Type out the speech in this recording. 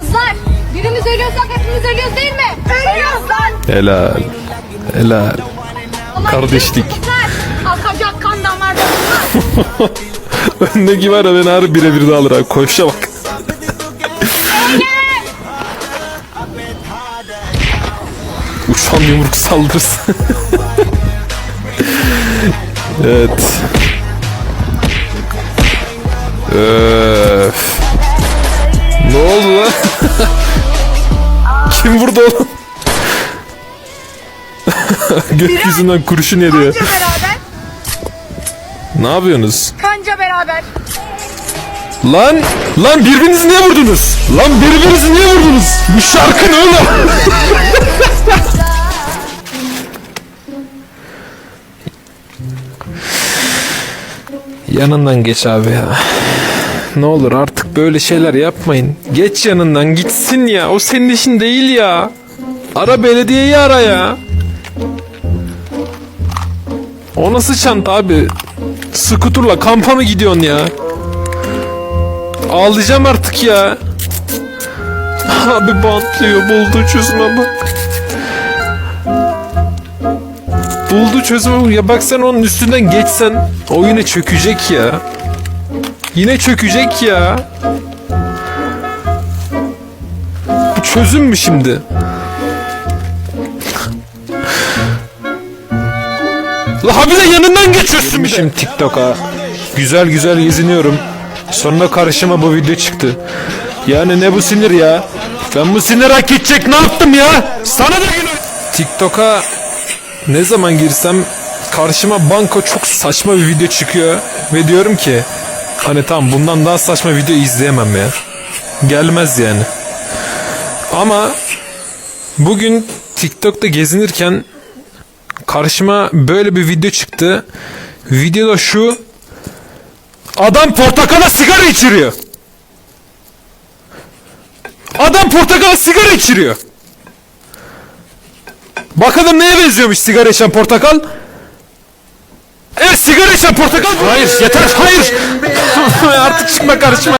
Kızlar birimiz ölüyorsak hepimiz ölüyoruz değil mi? Ölüyoruz lan. Helal. Helal. Ama Kardeşlik. yeter. Akacak kan damarda bunlar. Öndeki var ya beni harbi birebir de alır ha. Koşa bak. Uçan yumruk saldırısı. evet. Öf. Kim vurdu oğlum? Gökyüzünden kurşun yedi ya. Kanca beraber. Ne yapıyorsunuz? Kanca beraber. Lan! Lan birbirinizi niye vurdunuz? Lan birbirinizi niye vurdunuz? Bu şarkı ne oğlum? Yanından geç abi ya. Ne olur artık böyle şeyler yapmayın. Geç yanından gitsin ya. O senin işin değil ya. Ara belediyeyi ara ya. O nasıl çanta abi? Skuturla kampa mı gidiyorsun ya? Ağlayacağım artık ya. Abi bantlıyor buldu çözüme bak. Buldu çözümü ya bak sen onun üstünden geçsen o yine çökecek ya. Yine çökecek ya. Bu çözüm mü şimdi? La abi de yanından geçiyorsun bir. Şimdi TikTok'a güzel güzel geziniyorum. Sonra karşıma bu video çıktı. Yani ne bu sinir ya? Ben bu sinir hak edecek ne yaptım ya? Sana da günü. TikTok'a ne zaman girsem karşıma banko çok saçma bir video çıkıyor. Ve diyorum ki hani tamam bundan daha saçma video izleyemem ya. Gelmez yani. Ama bugün TikTok'ta gezinirken karşıma böyle bir video çıktı. Videoda şu Adam portakala sigara içiriyor. Adam portakala sigara içiriyor. Bakalım neye benziyormuş sigara içen portakal? Evet sigara içen portakal. Hayır yeter hayır. Artık çıkma karışma.